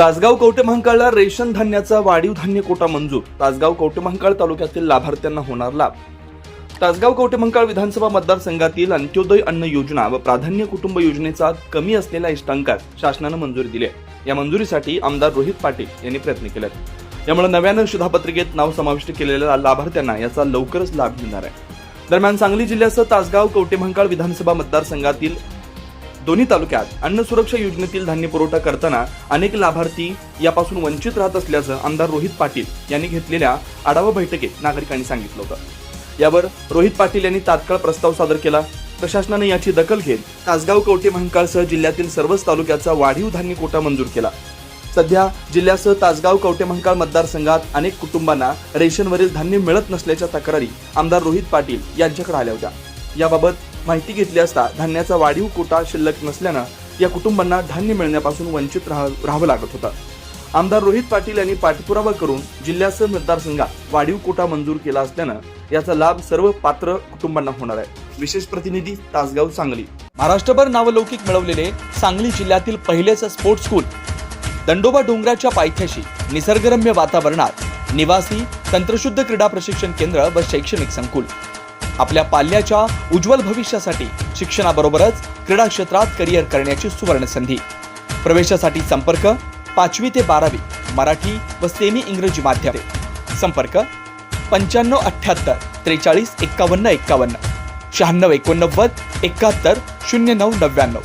Tasgaon कवटेमहांकाळला ration धान्याचा वाढीव धान्य कोटा मंजूर. तासगाव कवटेमहांकाळ तालुक्यातील लाभार्थ्यांना होणार लाभ. तासगाव कवटेमहांकाळ विधानसभा मतदारसंघातील अंत्योदय अन्न योजना व प्राधान्य कुटुंब योजनेचा कमी असलेल्या इष्टांकास शासनानं मंजुरी दिली आहे. या मंजुरीसाठी आमदार रोहित पाटील यांनी प्रयत्न केलेत यामुळे नव्यानं शिधापत्रिकेत नाव समाविष्ट केलेल्या लाभार्थ्यांना याचा लवकरच लाभ मिळणार आहे. दरम्यान सांगली जिल्ह्यासह तासगाव कवटेमहांकाळ विधानसभा मतदारसंघातील दोन्ही तालुक्यात अन्न सुरक्षा योजनेतील धान्य पुरवठा करताना अनेक लाभार्थी यापासून वंचित राहत असल्याचं आमदार रोहित पाटील यांनी घेतलेल्या आढावा बैठकीत नागरिकांनी सांगितलं होतं. यावर रोहित पाटील यांनी तात्काळ प्रस्ताव सादर केला. प्रशासनाने याची दखल घेत तासगाव कवटे महंकाळसह जिल्ह्यातील सर्वच तालुक्याचा वाढीव धान्य कोटा मंजूर केला. सध्या जिल्ह्यासह तासगाव कवटे महंकाळ मतदारसंघात अनेक कुटुंबांना रेशनवरील धान्य मिळत नसल्याच्या तक्रारी आमदार रोहित पाटील यांच्याकडे आल्या होत्या. याबाबत माहिती घेतली असता धान्याचा वाढीव कोटा शिल्लक नसल्यानं या कुटुंबांना धान्य मिळण्यापासून वंचित राहावं लागत होतं. आमदार रोहित पाटील यांनी पाठपुरावा करून जिल्ह्यासह मतदारसंघात वाढीव कोटा मंजूर केला असल्यानं याचा लाभ सर्व पात्र कुटुंबांना होणार आहे. विशेष प्रतिनिधी तासगाव सांगली. महाराष्ट्रभर नावलौकिक मिळवलेले सांगली जिल्ह्यातील पहिलेच स्पोर्ट्स स्कूल दंडोबा डोंगराच्या पायथ्याशी निसर्गरम्य वातावरणात निवासी तंत्रशुद्ध क्रीडा प्रशिक्षण केंद्र व शैक्षणिक संकुल. आपल्या पाल्याच्या उज्ज्वल भविष्यासाठी शिक्षणाबरोबरच क्रीडा क्षेत्रात करिअर करण्याची सुवर्ण संधी. प्रवेशासाठी संपर्क पाचवी ते बारावी मराठी व सेमी इंग्रजी माध्यम. संपर्क पंच्याण्णव अठ्ठ्याहत्तर त्रेचाळीस एक्कावन्न एक्कावन्न शहाण्णव एकोणनव्वद एकाहत्तर शून्य नऊ नव्याण्णव.